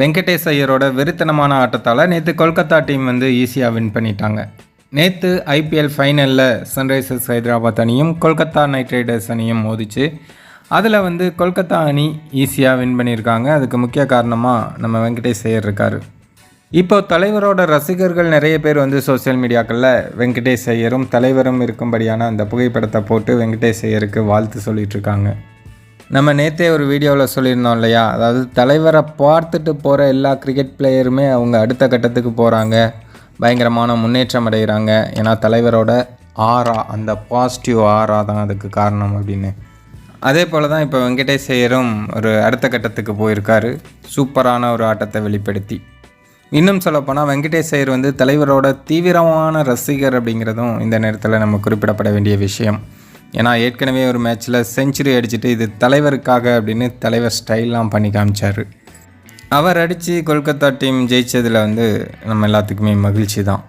வெங்கடேஷ் ஐயரோட வெறித்தனமான ஆட்டத்தால் நேற்று கொல்கத்தா டீம் வந்து ஈஸியாக வின் பண்ணிட்டாங்க. நேற்று ஐபிஎல் ஃபைனலில் சன்ரைசர்ஸ் ஹைதராபாத் அணியும் கொல்கத்தா நைட் ரைடர்ஸ் அணியும் மோதிச்சு அதில் வந்து கொல்கத்தா அணி ஈஸியாக வின் பண்ணியிருக்காங்க. அதுக்கு முக்கிய காரணமாக நம்ம வெங்கடேஷ் ஐயர் இருக்கார். இப்போ தலைவரோட ரசிகர்கள் நிறைய பேர் வந்து சோஷியல் மீடியாக்களில் வெங்கடேஷ் ஐயரும் தலைவரும் இருக்கும்படியான அந்த புகைப்படத்தை போட்டு வெங்கடேஷ் ஐயருக்கு வாழ்த்து சொல்லிகிட்ருக்காங்க நம்ம நேற்றே ஒரு வீடியோவில் சொல்லியிருந்தோம் இல்லையா? அதாவது தலைவரை பார்த்துட்டு போகிற எல்லா கிரிக்கெட் பிளேயருமே அவங்க அடுத்த கட்டத்துக்கு போகிறாங்க பயங்கரமான முன்னேற்றம் அடைகிறாங்க. ஏன்னா தலைவரோட ஆரா அந்த பாசிட்டிவ் ஆரா தான் அதுக்கு காரணம் அப்படின்னு. அதே போல் தான் இப்போ வெங்கடேஷ் ஐயரும் ஒரு அடுத்த கட்டத்துக்கு போயிருக்காரு. சூப்பரான ஒரு ஆட்டத்தை வெளிப்படுத்தி. இன்னும் சொல்லப்போனால் வெங்கடேஷ் ஐயர் வந்து தலைவரோட தீவிரமான ரசிகர் அப்படிங்கிறதும் இந்த நேரத்தில் நம்ம குறிப்பிடப்பட வேண்டிய விஷயம். ஏன்னா ஏற்கனவே ஒரு மேட்ச்சில் செஞ்சுரி அடிச்சுட்டு இது தலைவருக்காக அப்படின்னு தலைவர் ஸ்டைல்லாம் பண்ணி காமிச்சார். அவர் அடித்து கொல்கத்தா டீம் ஜெயிச்சதில் வந்து நம்ம எல்லாத்துக்குமே மகிழ்ச்சி தான்.